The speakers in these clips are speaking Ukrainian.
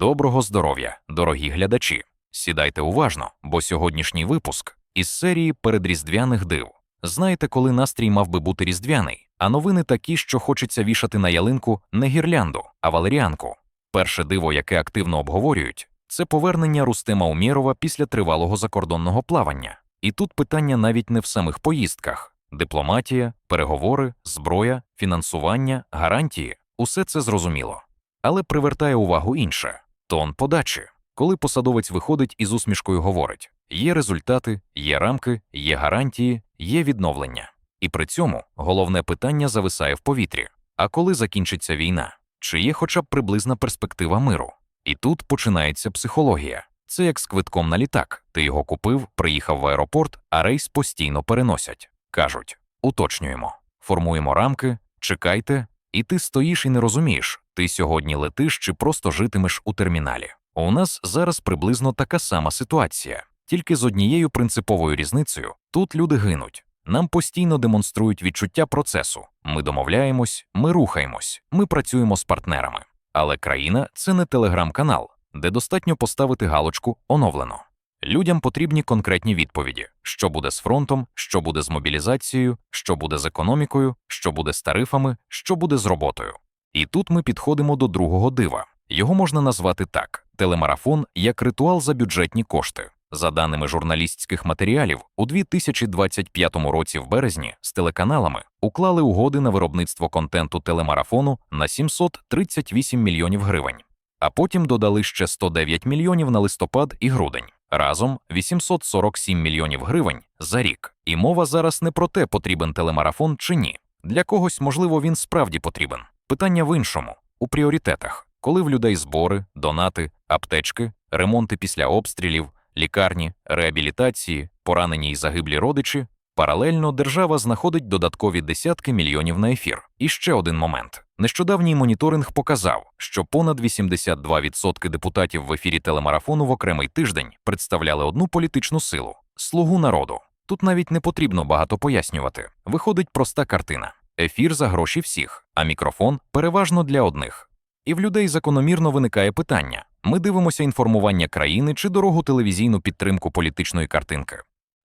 Доброго здоров'я, дорогі глядачі! Сідайте уважно, бо сьогоднішній випуск із серії передріздвяних див. Знаєте, коли настрій мав би бути різдвяний, а новини такі, що хочеться вішати на ялинку не гірлянду, а валеріанку. Перше диво, яке активно обговорюють, це повернення Рустема Умєрова після тривалого закордонного плавання. І тут питання навіть не в самих поїздках: дипломатія, переговори, зброя, фінансування, гарантії усе це зрозуміло. Але привертає увагу інше тон подачі. Коли посадовець виходить і з усмішкою говорить: є результати, є рамки, є гарантії, є відновлення. І при цьому головне питання зависає в повітрі: а коли закінчиться війна? Чи є хоча б приблизна перспектива миру? І тут починається психологія. Це як з квитком на літак. Ти його купив, приїхав в аеропорт, а рейс постійно переносять. Кажуть: уточнюємо, формуємо рамки, чекайте, і ти стоїш і не розумієш, ти сьогодні летиш чи просто житимеш у терміналі. У нас зараз приблизно така сама ситуація, тільки з однією принциповою різницею тут люди гинуть. Нам постійно демонструють відчуття процесу. Ми домовляємось, ми рухаємось, ми працюємо з партнерами. Але країна це не телеграм-канал, де достатньо поставити галочку оновлено. Людям потрібні конкретні відповіді: що буде з фронтом, що буде з мобілізацією, що буде з економікою, що буде з тарифами, що буде з роботою. І тут ми підходимо до другого дива. Його можна назвати так: телемарафон як ритуал за бюджетні кошти. За даними журналістських матеріалів, у 2025 році в березні з телеканалами уклали угоди на виробництво контенту телемарафону на 738 мільйонів гривень, а потім додали ще 109 мільйонів на листопад і грудень. Разом 847 мільйонів гривень за рік. І мова зараз не про те, потрібен телемарафон чи ні. Для когось, можливо, він справді потрібен. Питання в іншому у пріоритетах, коли в людей збори, донати, аптечки, ремонти після обстрілів, лікарні, реабілітації, поранені й загиблі родичі. Паралельно держава знаходить додаткові десятки мільйонів на ефір. І ще один момент: нещодавній моніторинг показав, що понад 82% депутатів в ефірі телемарафону в окремий тиждень представляли одну політичну силу слугу народу. Тут навіть не потрібно багато пояснювати. Виходить проста картина: ефір за гроші всіх, а мікрофон переважно для одних. І в людей закономірно виникає питання: ми дивимося інформування країни чи дорогу телевізійну підтримку політичної картинки.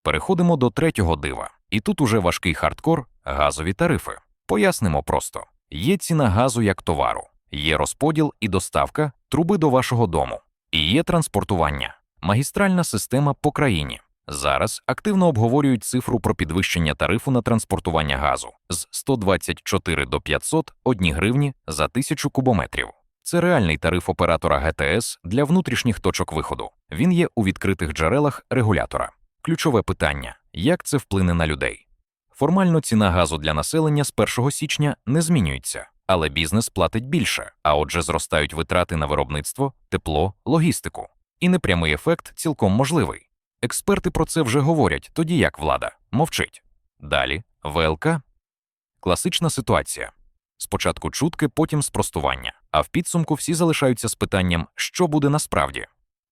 Переходимо до третього дива, і тут уже важкий хардкор, газові тарифи. Пояснимо просто: є ціна газу як товару, є розподіл і доставка труби до вашого дому, і є транспортування, магістральна система по країні. Зараз активно обговорюють цифру про підвищення тарифу на транспортування газу з 124 до 500 1 гривні за тисячу кубометрів. Це реальний тариф оператора ГТС для внутрішніх точок виходу. Він є у відкритих джерелах регулятора. Ключове питання як це вплине на людей? Формально ціна газу для населення з 1 січня не змінюється, але бізнес платить більше, а отже, зростають витрати на виробництво, тепло, логістику. І непрямий ефект цілком можливий. Експерти про це вже говорять, тоді як влада мовчить. Далі ВЛК класична ситуація. Спочатку чутки, потім спростування, а в підсумку всі залишаються з питанням, що буде насправді.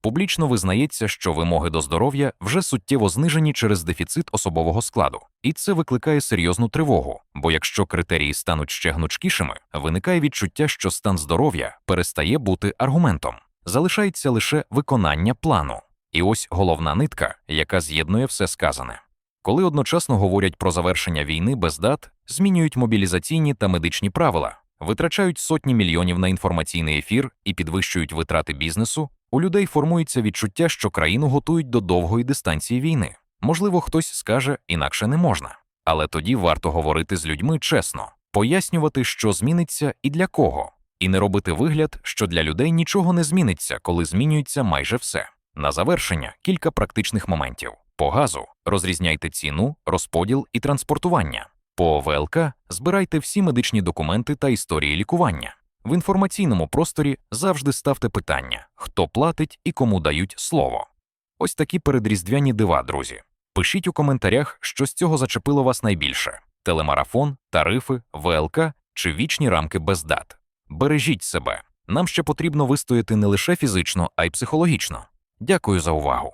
Публічно визнається, що вимоги до здоров'я вже суттєво знижені через дефіцит особового складу, і це викликає серйозну тривогу. Бо якщо критерії стануть ще гнучкішими, виникає відчуття, що стан здоров'я перестає бути аргументом, залишається лише виконання плану. І ось головна нитка, яка з'єднує все сказане. Коли одночасно говорять про завершення війни без дат, змінюють мобілізаційні та медичні правила, витрачають сотні мільйонів на інформаційний ефір і підвищують витрати бізнесу, у людей формується відчуття, що країну готують до довгої дистанції війни. Можливо, хтось скаже, інакше не можна. Але тоді варто говорити з людьми чесно, пояснювати, що зміниться і для кого, і не робити вигляд, що для людей нічого не зміниться, коли змінюється майже все. На завершення кілька практичних моментів. По газу розрізняйте ціну, розподіл і транспортування. По ВЛК збирайте всі медичні документи та історії лікування. В інформаційному просторі завжди ставте питання, хто платить і кому дають слово. Ось такі передріздвяні дива, друзі. Пишіть у коментарях, що з цього зачепило вас найбільше: телемарафон, тарифи, ВЛК чи вічні рамки без дат. Бережіть себе. Нам ще потрібно вистояти не лише фізично, а й психологічно. Дякую за увагу.